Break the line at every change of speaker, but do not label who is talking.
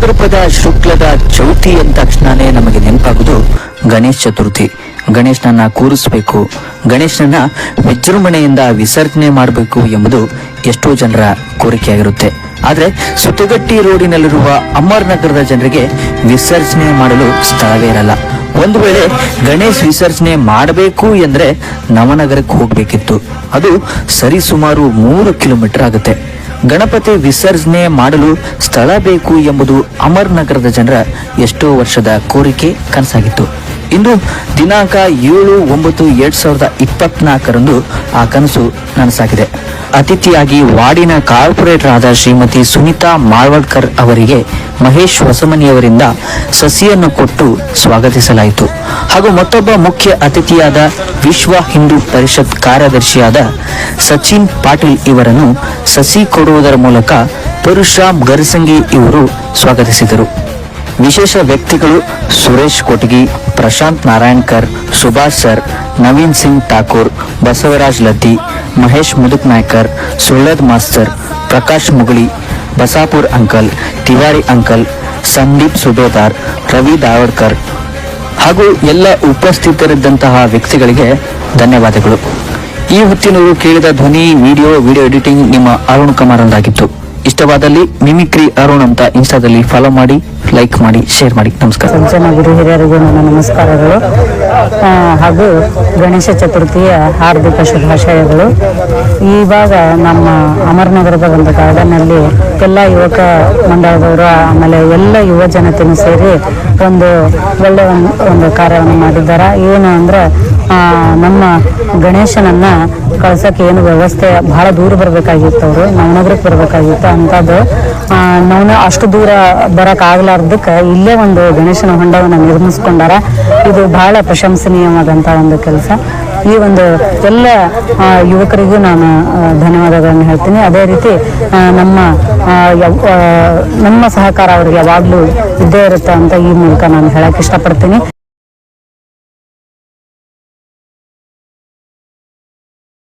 ಭಾದ್ರಪದ ಶುಕ್ಲದ ಚೌತಿ ಅಂದ ತಕ್ಷಣನೇ ನಮಗೆ ನೆನಪಾಗುವುದು ಗಣೇಶ ಚತುರ್ಥಿ. ಗಣೇಶನನ್ನ ಕೂರಿಸ್ಬೇಕು. ಗಣೇಶನನ್ನ ವಿಜೃಂಭಣೆಯಿಂದ ವಿಸರ್ಜನೆ ಮಾಡಬೇಕು ಎಂಬುದು ಎಷ್ಟೋ ಜನರ ಕೋರಿಕೆಯಾಗಿರುತ್ತೆ. ಆದರೆ ಸುತ್ತಗಟ್ಟಿ ರೋಡಿನಲ್ಲಿರುವ ಅಮರ್ ನಗರದ ಜನರಿಗೆ ವಿಸರ್ಜನೆ ಮಾಡಲು ಸ್ಥಳವೇ ಇರಲ್ಲ. ಒಂದು ವೇಳೆ ಗಣೇಶ್ ವಿಸರ್ಜನೆ ಮಾಡಬೇಕು ಎಂದ್ರೆ ನವನಗರಕ್ಕೆ ಹೋಗಬೇಕಿತ್ತು. ಅದು ಸರಿಸುಮಾರು ಮೂರು ಕಿಲೋಮೀಟರ್ ಆಗುತ್ತೆ. ಗಣಪತಿ ವಿಸರ್ಜನೆ ಮಾಡಲು ಸ್ಥಳ ಬೇಕು ಎಂಬುದು ಅಮರ್ ನಗರದ ಜನರ ಎಷ್ಟೋ ವರ್ಷದ ಕೋರಿಕೆ ಕನಸಾಗಿತ್ತು. ಇಂದು ದಿನಾಂಕ ಏಳು ಒಂಬತ್ತು ಎರಡ್ ಸಾವಿರದ ಇಪ್ಪತ್ನಾಲ್ಕರಂದು ಆ ಕನಸು ನನಸಾಗಿದೆ. ಅತಿಥಿಯಾಗಿ ವಾರ್ಡಿನ ಕಾರ್ಪೊರೇಟರ್ ಆದ ಶ್ರೀಮತಿ ಸುನೀತಾ ಮಾಳ್ವಡ್ಕರ್ ಅವರಿಗೆ ಮಹೇಶ್ ಹೊಸಮನಿಯವರಿಂದ ಸಸಿಯನ್ನು ಕೊಟ್ಟು ಸ್ವಾಗತಿಸಲಾಯಿತು. ಹಾಗೂ ಮತ್ತೊಬ್ಬ ಮುಖ್ಯ ಅತಿಥಿಯಾದ ವಿಶ್ವ ಹಿಂದೂ ಪರಿಷತ್ ಕಾರ್ಯದರ್ಶಿಯಾದ ಸಚಿನ್ ಪಾಟೀಲ್ ಇವರನ್ನು ಸಸಿ ಕೊಡುವುದರ ಮೂಲಕ ಪರಶುರಾಮ್ ಗರಿಸಂಗಿ ಇವರು ಸ್ವಾಗತಿಸಿದರು. ವಿಶೇಷ ವ್ಯಕ್ತಿಗಳು Suresh Kotagi, Prashant Narayankar, Subhash sir, Naveen Singh Thakur, Basavaraj Laddi Mahesh Muduk Naikar, Sullad master Prakash Muguli, Basapur uncle, Tiwari uncle, Sandeep Subedar, Ravi Davadkar ಹಾಗೂ ಎಲ್ಲ ಉಪಸ್ಥಿತರಿದ್ದಂತಹ ವ್ಯಕ್ತಿಗಳಿಗೆ ಧನ್ಯವಾದಗಳು. ಈ ಹೊತ್ತಿನವರು ಕೇಳಿದ ಧ್ವನಿ, ವಿಡಿಯೋ ವಿಡಿಯೋ ಎಡಿಟಿಂಗ್ ನಿಮ್ಮ ಅರುಣ್ ಕುಮಾರ್ ಅವರಾಗಿತ್ತು ಇಷ್ಟವಾದಲ್ಲಿ ಮಿಮಿಕ್ರಿ ಅರುಣ್ ಅಂತ ಇನ್ಸ್ಟಾದಲ್ಲಿ ಫಾಲೋ ಮಾಡಿ ಲೈಕ್ ಮಾಡಿ ಶೇರ್ ಮಾಡಿ. ನಮಸ್ಕಾರ.
ಪಂಚಮ ಗುರು ಹಿರಿಯರಿಗೂ ನನ್ನ ನಮಸ್ಕಾರಗಳು. ಹಾಗೂ ಗಣೇಶ ಚತುರ್ಥಿಯ ಹಾರ್ದಿಕ ಶುಭಾಶಯಗಳು. ಇವಾಗ ನಮ್ಮ ಅಮರನಗರದ ಒಂದು ಗಾರ್ಡನ್ನಲ್ಲಿ ಎಲ್ಲ ಯುವಕ ಮಂಡಳದವರು, ಆಮೇಲೆ ಎಲ್ಲ ಯುವ ಜನತೆಯೂ ಸೇರಿ ಒಂದು ಒಳ್ಳೆಯ ಒಂದು ಕಾರ್ಯವನ್ನು ಮಾಡಿದ್ದಾರೆ? ಏನು ಅಂದ್ರೆ ನಮ್ಮ ಗಣೇಶನನ್ನ ಕಳ್ಸಕ್ಕೆ ಏನು ವ್ಯವಸ್ಥೆ ಬಹಳ ದೂರ ಬರ್ಬೇಕಾಗಿತ್ತು ಅವರು, ನವನಗರಕ್ಕೆ ಬರಬೇಕಾಗಿತ್ತು ಅಂಥದ್ದು. ನವನ ಅಷ್ಟು ದೂರ ಬರಕ್ ಆಗ್ಲಾರ್ದಕ್ಕೆ ಇಲ್ಲೇ ಒಂದು ಗಣೇಶನ ಹೊಂಡವನ್ನು ನಿರ್ಮಿಸ್ಕೊಂಡಾರ ಇದು ಬಹಳ ಪ್ರಶಂಸನೀಯವಾದಂಥ ಒಂದು ಕೆಲಸ. ಈ ಒಂದು ಎಲ್ಲ ಯುವಕರಿಗೂ ನಾನು ಧನ್ಯವಾದಗಳನ್ನು ಹೇಳ್ತೀನಿ. ಅದೇ ರೀತಿ ನಮ್ಮ ನಮ್ಮ ಸಹಕಾರ ಅವ್ರಿಗೆ ಯಾವಾಗಲೂ ಇದ್ದೇ ಇರುತ್ತೆ ಅಂತ ಈ ಮೂಲಕ ನಾನು ಹೇಳಕ್ ಇಷ್ಟಪಡ್ತೀನಿ.